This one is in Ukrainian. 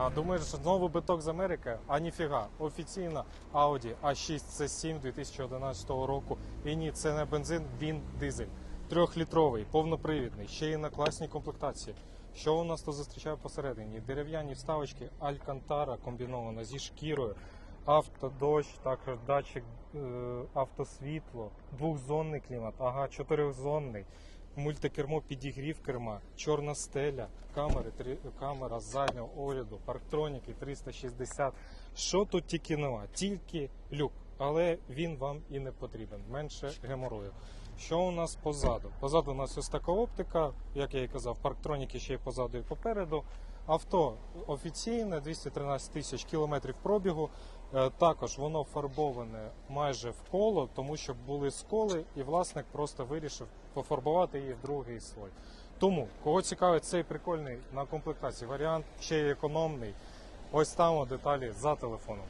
А думаєш, знову биток з Америки? А ніфіга. Офіційно Audi A6 C7 2011 року. І ні, це не бензин, він дизель. Трьохлітровий, повнопривідний, ще й на класній комплектації. Що у нас тут зустрічає посередині? Дерев'яні вставочки Алькантара комбінована зі шкірою, автодощ, також датчик е, автосвітло, двохзонний клімат, ага, чотиризонний, мультикермо, підігрів керма, чорна стеля, камери, три, камера заднього огляду, парктроніки 360. Що тут тільки нема? Тільки люк, але він вам і не потрібен. Менше геморою. Що у нас позаду? Позаду у нас ось така оптика, як я і казав, парктроніки ще й позаду і попереду. Авто офіційне, 213 тисяч кілометрів пробігу. Е, Також воно фарбоване майже в коло, тому що були сколи, і власник просто вирішив пофарбувати її в другий слой. Тому, кого цікавить цей прикольний на комплектації варіант, ще й економний, ось там деталі за телефоном.